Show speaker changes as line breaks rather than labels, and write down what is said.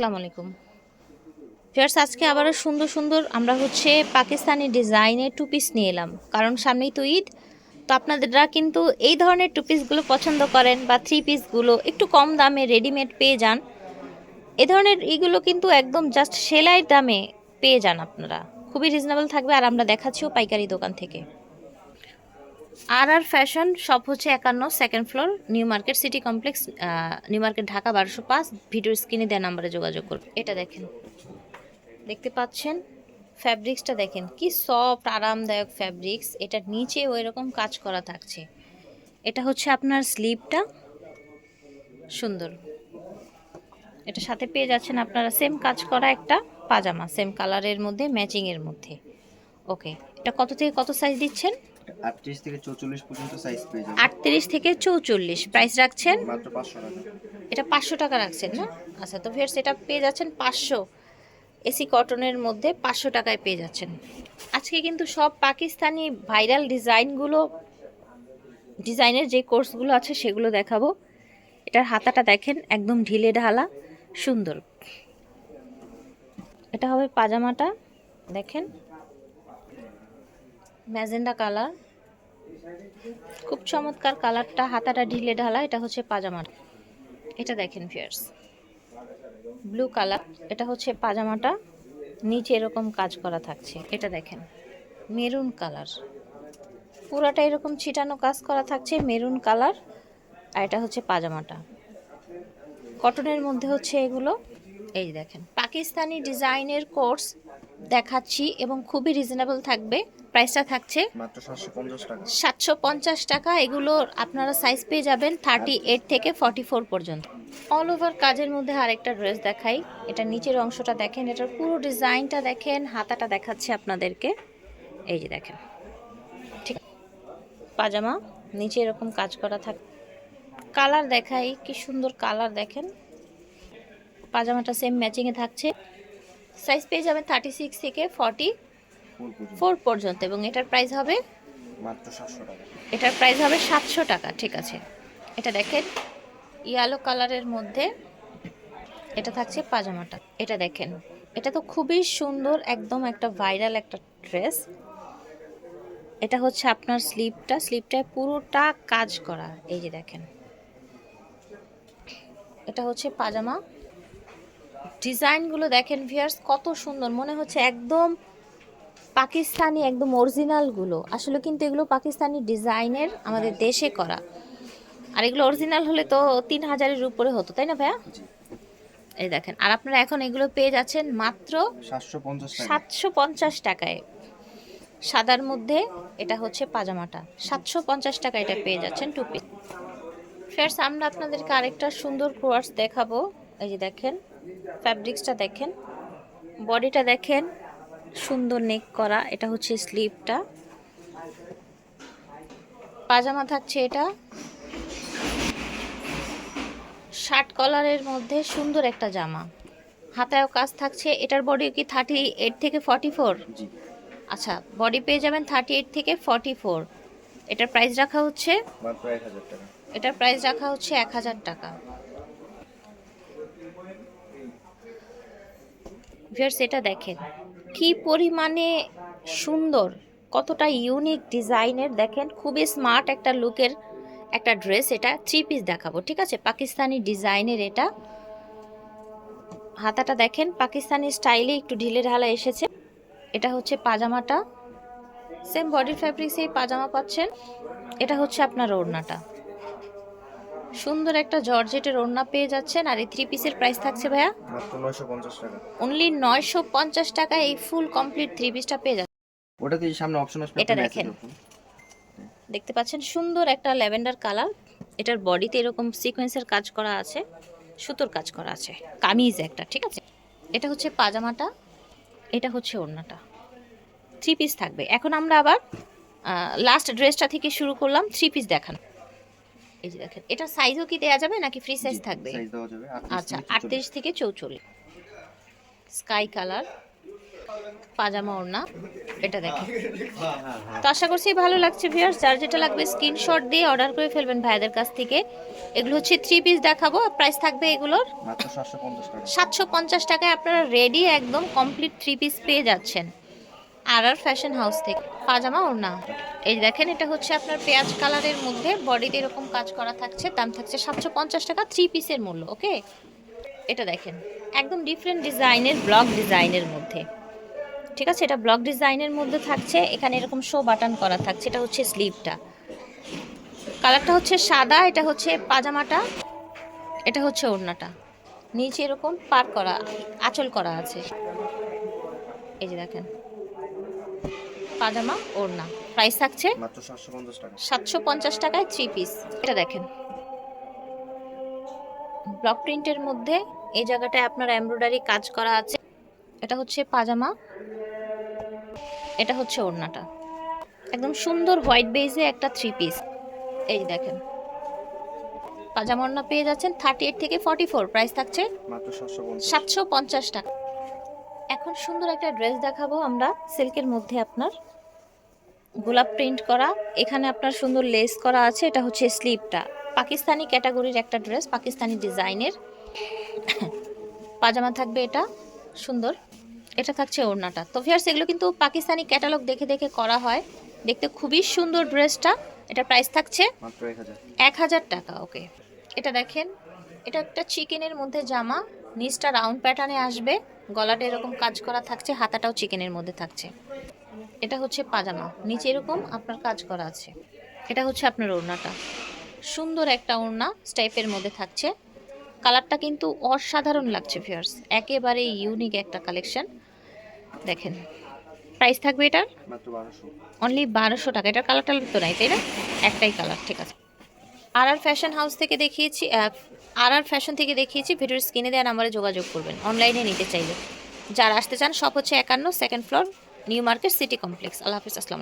আসসালামু আলাইকুম। ফিয়ার্স আজকে আবারও সুন্দর সুন্দর আমরা হচ্ছে পাকিস্তানি ডিজাইনের টু পিস নিয়ে এলাম। কারণ সামনেই তো ঈদ, তো আপনাদেররা কিন্তু এই ধরনের টু পিসগুলো পছন্দ করেন বা থ্রি পিসগুলো একটু কম দামে রেডিমেড পেয়ে যান। এ ধরনের এগুলো কিন্তু একদম জাস্ট সেলাই দামে পেয়ে যান আপনারা। খুবই রিজনেবল থাকবে। আর আমরা দেখাচ্ছিও পাইকারি দোকান থেকে। আর আর ফ্যাশন শপ হচ্ছে একান্ন, second floor, new market city complex new market Dhaka বারোশো পাঁচ। ভিডিও স্ক্রিনে দেওয়া নাম্বারে যোগাযোগ করবে এটা দেখেন। দেখতে পাচ্ছেন? ফ্যাব্রিক্সটা দেখেন। কি সফট, আরামদায়ক ফ্যাব্রিক্স। এটার নিচে ওই রকম কাজ করা থাকছে। এটা হচ্ছে আপনার স্লিপটা। সুন্দর। এটা সাথে পেয়ে যাচ্ছেন আপনারা সেম কাজ করা একটা পাজামা, সেম কালারের মধ্যে, ম্যাচিংয়ের মধ্যে। ওকে। এটা কত থেকে কত সাইজ দিচ্ছেন?
আটত্রিশ থেকে চৌচল্লিশ পর্যন্ত সাইজ পেয়ে যাবেন।
আটত্রিশ থেকে চৌচল্লিশ। প্রাইস রাখছেন?
মাত্র পাঁচশো টাকা।
এটা পাঁচশো টাকা রাখছেন না? আচ্ছা তো ফের সেটা পেয়ে যাচ্ছেন পাঁচশো। এসি কটনের মধ্যে পাঁচশো টাকায় পেয়ে যাচ্ছেন। আজকে কিন্তু সব পাকিস্তানি ভাইরাল ডিজাইনগুলো ডিজাইনের যে কোর্সগুলো আছে সেগুলো দেখাবো। এটার হাতাটা দেখেন একদম ঢিলে ঢালা সুন্দর। এটা হবে পাজামাটা দেখেন। Magenta colour. খুব চমৎকার কালারটা, হাতাটা ঢিলে ঢালা, এটা হচ্ছে পাজামাটা এটা দেখেন ফিয়ার্স ব্লু কালার এটা হচ্ছে পাজামাটা। নিচে এরকম কাজ করা থাকছে। এটা দেখেন, মেরুন কালার। পুরাটা এরকম ছিটানো কাজ করা থাকছে, মেরুন কালার, আর এটা হচ্ছে পাজামাটা। কটনের মধ্যে হচ্ছে এগুলো। এই দেখেন পাকিস্তানি ডিজাইনের কোর্স দেখাচ্ছি এবং খুবই রিজনেবল থাকবে। প্রাইসটা থাকছে
সাতশো পঞ্চাশ টাকা।
এগুলোর আপনারা সাইজ পেয়ে যাবেন থার্টি এইট থেকে ফর্টি ফোর পর্যন্ত। অল ওভার কাজের মধ্যে আরেকটা ড্রেস দেখাই। এটা নিচের অংশটা দেখেন। এটার পুরো ডিজাইনটা দেখেন। হাতাটা দেখাচ্ছে আপনাদেরকে। এই যে দেখেন। ঠিক পাজামা। নিচে এরকম কাজ করা থাক কালার দেখাই। কি সুন্দর কালার দেখেন। পাজামাটা সেম ম্যাচিংয়ে থাকছে। সাইজ পেয়ে যাবেন থার্টি সিক্স থেকে ফর্টি ফোর পর্যন্ত। এবং এটার প্রাইস হবে
মাত্র সাতশো টাকা।
এটার প্রাইস হবে সাতশো টাকা ঠিক আছে। এটা দেখেন ইয়ালো কালারের মধ্যে এটা থাকছে পাজামাটা। এটা দেখেন এটা তো খুবই সুন্দর একদম একটা ভাইরাল একটা ড্রেস এটা হচ্ছে আপনার স্লিপটা স্লিপটায় পুরোটা কাজ করা এই যে দেখেন। এটা হচ্ছে পাজামা। ডিজাইনগুলো দেখেন ভিয়ার্স কত সুন্দর। মনে হচ্ছে একদম পাকিস্তানি একদম অরিজিনালগুলো আসলে কিন্তু এগুলো পাকিস্তানি ডিজাইনের আমাদের দেশে করা। আর এগুলো অরিজিনাল হলে তো তিন হাজারের উপরে হতো তাই না ভাইয়া? এই দেখেন আর আপনারা এখন এগুলো পেয়ে যাচ্ছেন মাত্র
সাতশো পঞ্চাশ
টাকায়। সাদার মধ্যে এটা হচ্ছে পাজামাটা। সাতশো পঞ্চাশ টাকা এটা পেয়ে যাচ্ছেন টুপি। ফের আমরা আপনাদেরকে আরেকটা সুন্দর কোয়ার্স দেখাবো। এই যে দেখেন ফ্যাব্রিক্সটা দেখেন। বডিটা দেখেন সুন্দর নেক করা এটা হচ্ছে স্লিভটা পাজামা থাকছে এটা। শার্ট কলারের মধ্যে সুন্দর একটা জামা। হাতায়ও কাজ থাকছে। এটার বডি কি থার্টি এইট থেকে ফর্টি ফোর আচ্ছা বডি পেয়ে যাবেন থার্টি এইট থেকে ফর্টি ফোর এটার প্রাইস রাখা হচ্ছে? এটার প্রাইস রাখা হচ্ছে এক হাজার টাকা। ভিউয়ার্স, এটা দেখেন, কি পরিমাণে সুন্দর, কতটা ইউনিক ডিজাইনের দেখেন, খুবই স্মার্ট একটা লুকের একটা ড্রেস এটা থ্রি পিস দেখাবো, ঠিক আছে? পাকিস্তানি ডিজাইনের এটা। হাতাটা দেখেন, পাকিস্তানি স্টাইলে একটু ঢিলে ঢালা এসেছে। এটা হচ্ছে পাজামাটা। সেম বডি ফ্যাব্রিক্স এই পাজামা পাচ্ছেন। এটা হচ্ছে আপনার ওড়নাটা। সুন্দর একটা জর্জেটের ওড়না পেয়ে যাচ্ছেন আর এই থ্রি পিসের প্রাইস থাকছে ভাইয়া?
মাত্র নয়শো পঞ্চাশ টাকা।
অনলি নয়শো পঞ্চাশ টাকায় এই ফুল কমপ্লিট থ্রি পিসটা পেয়ে যাচ্ছে
ওটাতে সামনে অপশন আসবে?
এটা দেখেন। দেখতে পাচ্ছেন সুন্দর একটা ল্যাভেন্ডার কালার। এটার বডিতে এরকম সিকোয়েন্সের কাজ করা আছে সুতোর কাজ করা আছে কামিজ একটা ঠিক আছে? এটা হচ্ছে পাজামাটা এটা হচ্ছে ওড়নাটা। থ্রি পিস থাকবে। এখন আমরা আবার লাস্ট ড্রেসটা থেকে শুরু করলাম থ্রি পিস দেখান। এই যে দেখেন এটা সাইজও কি দেওয়া যাবে নাকি ফ্রি সাইজ থাকবে?
size দেওয়া যাবে
আচ্ছা
38 থেকে 44
আটত্রিশ থেকে চৌচল্লিশ। স্কাই কালার পাজামা ওড়না এটা দেখেন। তো আশা করছি ভালো লাগছে ভিউয়ার্স যার যেটা লাগবে স্ক্রিনশট দিয়ে অর্ডার করে ফেলবেন ভাইদের কাছ থেকে। এগুলো হচ্ছে থ্রি পিস দেখাবো প্রাইস থাকবে এগুলোর।
সাতশো পঞ্চাশ
টাকায় আপনারা রেডি একদম কমপ্লিট থ্রি পিস পেয়ে যাচ্ছেন। আর আর ফ্যাশন হাউস থেকে। পাজামা ওড়না এই দেখেন, এটা হচ্ছে আপনার পেঁয়াজ কালারের মধ্যে বডিতে এরকম কাজ করা থাকছে, দাম থাকছে সাতশো পঞ্চাশ টাকা থ্রি পিসের মূল্য ওকে এটা দেখেন, একদম ডিফারেন্ট ডিজাইনের ব্লক ডিজাইনের মধ্যে। ঠিক আছে, এটা ব্লক ডিজাইনের মধ্যে থাকছে, এখানে এরকম শো বাটন করা থাকছে, এটা হচ্ছে স্লিভটা কালারটা হচ্ছে সাদা, এটা হচ্ছে পাজামাটা, এটা হচ্ছে ওড়নাটা। নিচে এরকম পার করা, আঁচল করা আছে। এই যে দেখেন পাজামা ওড়না। প্রাইস থাকছে
সাতশো পঞ্চাশ
টাকায় থ্রি পিস এটা দেখেন। ব্লক প্রিন্টের মধ্যে এই জায়গাটায় আপনার এমব্রয়ডারি কাজ করা আছে। এটা হচ্ছে পাজামা। এটা হচ্ছে ওড়নাটা। একদম সুন্দর হোয়াইট বেজে একটা থ্রি পিস এই দেখেন। পাজামা ওড়না পেয়ে যাচ্ছেন থার্টি এইট থেকে ফর্টি ফোর প্রাইস থাকছে
সাতশো পঞ্চাশ
টাকা। এখন সুন্দর একটা ড্রেস দেখাবো আমরা সিল্কের মধ্যে আপনার। গোলাপ প্রিন্ট করা এখানে আপনার সুন্দর লেস করা আছে এটা হচ্ছে স্লিপটা। পাকিস্তানি ক্যাটাগরির একটা ড্রেস পাকিস্তানি ডিজাইনের। পাজামা থাকবে এটা সুন্দর। এটা থাকছে ওড়নাটা। তো ফিয়ার্স এগুলো কিন্তু পাকিস্তানি ক্যাটালগ দেখে দেখে করা হয়। দেখতে খুবই সুন্দর ড্রেসটা। এটা প্রাইস থাকছে
এক হাজার।
টাকা ওকে এটা দেখেন এটা একটা চিকেনের মধ্যে জামা নিচটা রাউন্ড প্যাটার্নে আসবে। গলাটা এরকম কাজ করা থাকছে হাতাটাও চিকেনের মধ্যে থাকছে। এটা হচ্ছে পাজামা। নিচে এরকম আপনার কাজ করা আছে। এটা হচ্ছে আপনার ওড়নাটা। সুন্দর একটা ওড়না স্টাইপের মধ্যে থাকছে। কালারটা কিন্তু অসাধারণ লাগছে ফিয়ার্স একেবারে ইউনিক একটা কালেকশন দেখেন। প্রাইস থাকবে এটার? অনলি বারোশো। টাকা। এটার কালার টালার তো নাই তাই না? একটাই কালার ঠিক আছে। আর আর ফ্যাশন হাউস থেকে দেখিয়েছি আর আর ফ্যাশন থেকে দেখিয়েছি, ভিডিওর স্ক্রিনে দেওয়া নাম্বারে যোগাযোগ করবেন। অনলাইনে নিতে চাইলে। যারা আসতে চান সব হচ্ছে একান্ন, second floor, new market city complex. আল্লাহ হাফিজ, আসসালাম